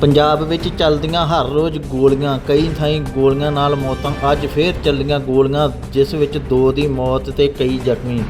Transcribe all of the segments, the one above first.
ਪੰਜਾਬ ਵਿੱਚ ਚੱਲਦੀਆਂ ਹਰ ਰੋਜ਼ ਗੋਲੀਆਂ, ਕਈ ਥਾਈਂ ਗੋਲੀਆਂ ਨਾਲ ਮੌਤਾਂ, ਅੱਜ ਫੇਰ ਚੱਲੀਆਂ ਗੋਲੀਆਂ, ਜਿਸ ਵਿੱਚ ਦੋ ਦੀ ਮੌਤ ਤੇ ਕਈ ਜ਼ਖਮੀ।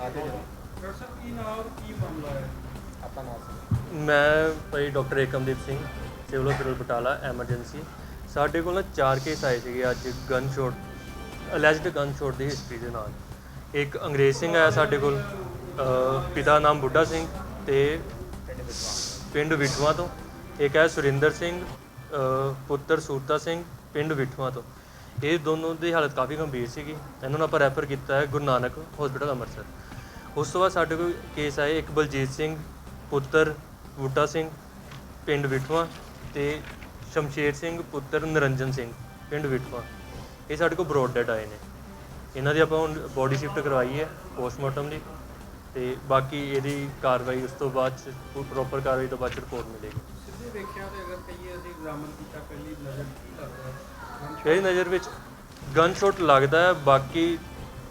ਡਾਕਟਰ ਸਾਹਿਬ ਕੀ ਨਾਮ ਕੀ ਮਾਮਲਾ ਹੈ? ਆਪਣਾ ਨਾਮ ਸੀ ਮੈਂ ਭਾਈ doctor Ekamdeep Singh civil hospital Batala emergency. ਸਾਡੇ ਕੋਲ ਨਾ ਚਾਰ ਕੇਸ ਆਏ ਸੀਗੇ ਅੱਜ gun shot alleged gun shot ਦੀ ਹਿਸਟਰੀ ਦੇ ਨਾਲ। ਇੱਕ ਅੰਗਰੇਜ਼ ਸਿੰਘ ਆਇਆ ਸਾਡੇ ਕੋਲ ਪਿਤਾ ਨਾਮ ਬੁੱਢਾ ਸਿੰਘ ਤੇ ਪਿੰਡ ਵਿਠਵਾ ਤੋਂ। ਇੱਕ ਹੈ ਸੁਰਿੰਦਰ ਸਿੰਘ ਪੁੱਤਰ ਸੂਰਤਾ ਸਿੰਘ ਪਿੰਡ ਵਿਠਵਾ ਤੋਂ। ਇਹ ਦੋਨੋਂ ਦੀ ਹਾਲਤ ਕਾਫੀ ਗੰਭੀਰ ਸੀਗੀ। ਇਹਨਾਂ ਨੂੰ ਆਪਾਂ ਰੈਫਰ ਕੀਤਾ ਹੈ ਗੁਰੂ ਨਾਨਕ ਹਸਪੀਟਲ ਅੰਮ੍ਰਿਤਸਰ। ਉਸ ਤੋਂ ਬਾਅਦ ਸਾਡੇ ਕੋਲ ਕੇਸ ਆਏ ਇੱਕ ਬਲਜੀਤ ਸਿੰਘ, ਪੁੱਤਰ ਬੂਟਾ ਸਿੰਘ, ਪਿੰਡ ਵਿਠਵਾ ਤੇ ਸ਼ਮਸ਼ੇਰ ਸਿੰਘ, ਪੁੱਤਰ ਨਰਿੰਜਨ ਸਿੰਘ, ਪਿੰਡ ਵਿਠਵਾ। ਇਹ ਸਾਡੇ ਕੋਲ ਬਰੋਡ ਡੈਡ ਆਏ ਨੇ। ਇਹਨਾਂ ਦੀ ਆਪਾਂ ਹੁਣ ਬੋਡੀ ਸ਼ਿਫਟ ਕਰਵਾਈ ਹੈ ਪੋਸਟਮਾਰਟਮ ਲਈ ਤੇ ਬਾਕੀ ਇਹਦੀ ਕਾਰਵਾਈ ਉਸ ਤੋਂ ਬਾਅਦ ਪ੍ਰੋਪਰ ਕਾਰਵਾਈ ਤੋਂ ਬਾਅਦ ਰਿਪੋਰਟ ਮਿਲੇਗੀ। ਸਿੱਧੇ ਵੇਖਿਆ ਤੇ ਅਗਰ ਕਹੀਏ ਅਸੀਂ ਐਗਜ਼ਾਮਨ ਕੀਤਾ, ਪਹਿਲੀ ਨਜ਼ਰ ਕੀ ਲੱਗਦਾ? ਮੇਰੀ ਨਜ਼ਰ ਵਿੱਚ ਗਨ ਸ਼ਾਟ ਲੱਗਦਾ ਹੈ, ਬਾਕੀ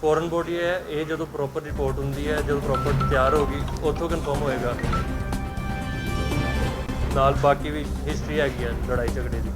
ਫੋਰਨ ਬੋਡੀ ਹੈ, ਇਹ ਜਦੋਂ ਪ੍ਰੋਪਰ ਰਿਪੋਰਟ ਹੁੰਦੀ ਹੈ, ਜਦੋਂ ਪ੍ਰੋਪਰ ਤਿਆਰ ਹੋ ਗਈ, ਉੱਥੋਂ ਕਨਫਰਮ ਹੋਏਗਾ। ਨਾਲ ਬਾਕੀ ਵੀ ਹਿਸਟਰੀ ਹੈਗੀ ਹੈ ਲੜਾਈ ਝਗੜੇ ਦੀ।